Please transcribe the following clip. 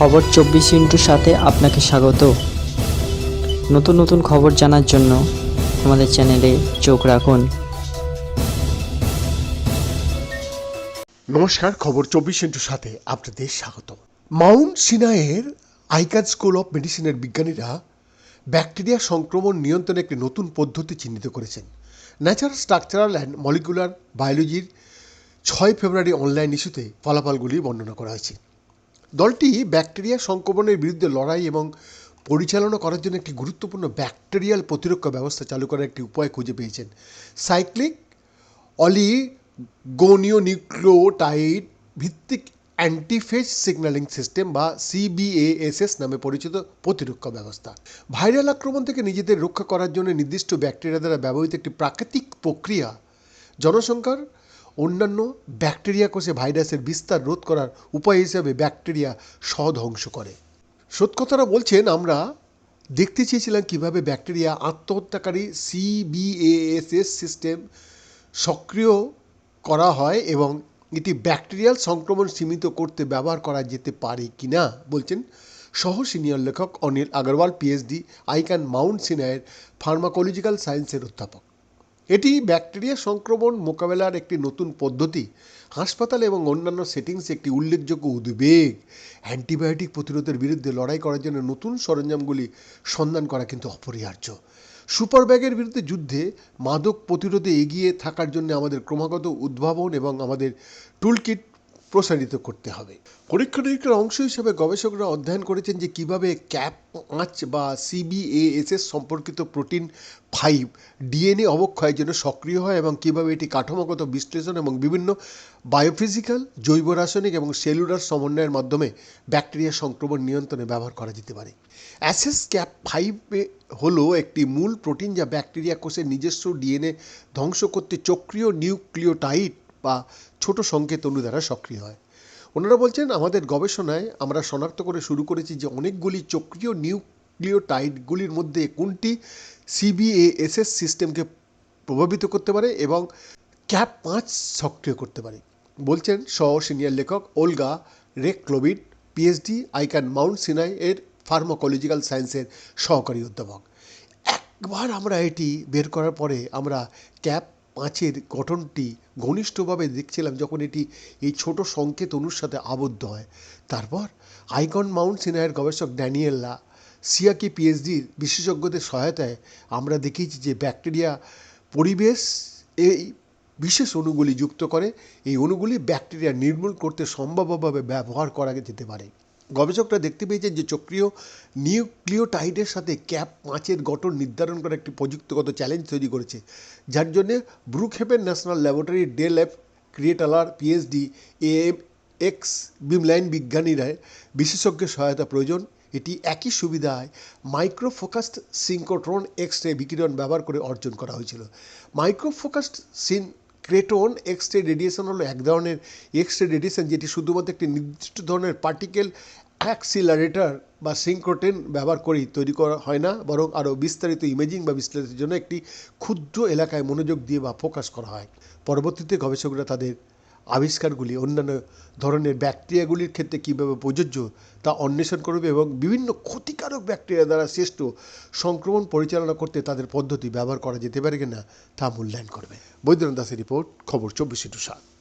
খবর চব্বিশ ইন্টুর সাথে আপনাকে স্বাগত। নতুন নতুন খবর জানার জন্য আমাদের চ্যানেলে চোখ রাখুন। নমস্কার, খবর চব্বিশ ইন্টুর সাথে আপনাদের স্বাগত। মাউন্ট সিনাইয়ের আইকান স্কুল অফ মেডিসিনের বিজ্ঞানীরা ব্যাকটেরিয়া সংক্রমণ নিয়ন্ত্রণে একটি নতুন পদ্ধতি চিহ্নিত করেছেন। ন্যাচারাল স্ট্রাকচারাল অ্যান্ড মলিকুলার বায়োলজির ছয় ফেব্রুয়ারি অনলাইন ইস্যুতে ফলাফলগুলি বর্ণনা করা হয়েছে। দলটি ব্যাকটেরিয়া সংক্রমণের বিরুদ্ধে লড়াই এবং পরিচালনা করার জন্য একটি গুরুত্বপূর্ণ ব্যাকটেরিয়াল প্রতিরক্ষা ব্যবস্থা চালু করার একটি উপায় খুঁজে পেয়েছেন। সাইক্লিক অলিগোনিওনিউক্লিওটাইড ভিত্তিক অ্যান্টিফেজ সিগন্যালিং সিস্টেম বা সিবিএএসএস নামে পরিচিত প্রতিরক্ষা ব্যবস্থা। ভাইরাল আক্রমণ থেকে নিজেদের রক্ষা করার জন্য নির্দিষ্ট ব্যাকটেরিয়া দ্বারা ব্যবহৃত একটি প্রাকৃতিক প্রক্রিয়া, জনসংখ্যার অন্যান্য ব্যাকটেরিয়া কোষে ভাইরাসের বিস্তার রোধ করার উপায় হিসেবে ব্যাকটেরিয়া স্বধ্বংস করে। সত্যকথারা বলছেন, আমরা দেখতে চেয়েছিলাম কীভাবে ব্যাকটেরিয়া আত্মহত্যাকারী সিবিএএসএস সিস্টেম সক্রিয় করা হয় এবং এটি ব্যাকটেরিয়াল সংক্রমণ সীমিত করতে ব্যবহার করা যেতে পারে কি না বলছেন সহ সিনিয়র লেখক Anil Agarwal PhD Icahn Mount সিনাইয়ের pharmacological সায়েন্সের অধ্যাপক। এটি ব্যাকটেরিয়া সংক্রমণ মোকাবেলার একটি নতুন পদ্ধতি। হাসপাতাল এবং অন্যান্য সেটিংসে একটি উল্লেখযোগ্য উদ্বেগ। অ্যান্টিবায়োটিক প্রতিরোধের বিরুদ্ধে লড়াই করার জন্য নতুন সরঞ্জামগুলি সন্ধান করা কিন্তু অপরিহার্য। সুপার ব্যাগের বিরুদ্ধে যুদ্ধে মাদক প্রতিরোধে এগিয়ে থাকার জন্য আমাদের ক্রমাগত উদ্ভাবন এবং আমাদের টুলকিট প্রসারিত করতে হবে। পরীক্ষা নিরীক্ষার অংশ হিসেবে গবেষকরা অধ্যয়ন করেছেন যে কীভাবে ক্যাপ পাঁচ বা সিবিএএসএস সম্পর্কিত প্রোটিন ফাইভ ডিএনএ অবক্ষয়ের জন্য সক্রিয় হয় এবং কীভাবে এটি কাঠামোগত বিশ্লেষণ এবং বিভিন্ন বায়োফিজিক্যাল, জৈব রাসায়নিক এবং সেলুলার সমন্বয়ের মাধ্যমে ব্যাকটেরিয়া সংক্রমণ নিয়ন্ত্রণে ব্যবহার করা যেতে পারে। অ্যাসেস ক্যাপ ফাইভে হলো একটি মূল প্রোটিন যা ব্যাকটেরিয়া কোষের নিজস্ব ডিএনএ ধ্বংস করতে চক্রীয় নিউক্লিওটাইড বা ছোট সংকেত অণু দ্বারা সক্রিয় হয়। ওনারা বলছেন, আমাদের গবেষণায় আমরা শনাক্ত করে শুরু করেছি যে অনেকগুলি চক্রীয় নিউক্লিওটাইডগুলির মধ্যে কোনটি সিবিএএসএস সিস্টেমকে প্রভাবিত করতে পারে এবং ক্যাপ পাঁচ সক্রিয় করতে পারে। বলছেন সহ সিনিয়র লেখক ওলগা রেকক্লোভিড পিএইচডি, আইকান মাউন্ট সিনাই এর ফার্মাকোলজিক্যাল সায়েন্সের সহকারী অধ্যাপক। একবার আমরা এটি বের করার পরে আমরা ক্যাপ পাঁচের গঠনটি ঘনিষ্ঠভাবে দেখছিলাম যখন এটি এই ছোট সংকেত অনুর সাথে আবদ্ধ হয়। তারপর আইকন মাউন্ট সিনাইয়ের গবেষক ড্যানিয়েল্লা সিয়াকি পিএইচডির বিশেষজ্ঞদের সহায়তায় আমরা দেখিয়েছি যে ব্যাকটেরিয়া পরিবেশ এই বিশেষ অণুগুলি যুক্ত করে, এই অণুগুলি ব্যাকটেরিয়া নির্মূল করতে সম্ভাব্যভাবে ব্যবহার করা যেতে পারে। গবেষকরা দেখতে পেয়েছেন যে চক্রীয় নিউক্লিওটাইডের সাথে ক্যাপ পাঁচের গঠন নির্ধারণ করা একটি প্রযুক্তিগত চ্যালেঞ্জ তৈরি করেছে, যার জন্য Brookhaven National Laboratory Dale F ক্রিয়েটালার PhD M X beamline বিজ্ঞানীরা বিশেষজ্ঞের সহায়তা প্রয়োজন। এটি একই সুবিধায় মাইক্রোফোকাসড সিঙ্কোট্রন এক্স রে বিকিরণ ব্যবহার করে অর্জন করা হয়েছিল। Microfocused scene Cretan X ray radiation হলো এক ধরনের এক্স রে রেডিয়েশন যেটি শুধুমাত্র একটি নির্দিষ্ট ধরনের পার্টিকেল অ্যাক্সিলারেটার বা সিঙ্ক্রোটেন ব্যবহার করেই তৈরি করা হয় না, বরং আরও বিস্তারিত ইমেজিং বা বিশ্লেষণের জন্য একটি ক্ষুদ্র এলাকায় মনোযোগ দিয়ে বা ফোকাস করা হয়। পরবর্তীতে গবেষকরা তাদের আবিষ্কারগুলি, অন্যান্য ধরনের ব্যাকটেরিয়াগুলির ক্ষেত্রে কীভাবে প্রযোজ্য তা অন্বেষণ করবে এবং বিভিন্ন ক্ষতিকারক ব্যাকটেরিয়া দ্বারা সৃষ্ট সংক্রমণ পরিচালনা করতে তাদের পদ্ধতি ব্যবহার করা যেতে পারে কিনা তা মূল্যায়ন করবে। বৈদ্যনাথ দাসের রিপোর্ট, খবর চব্বিশে টু সাত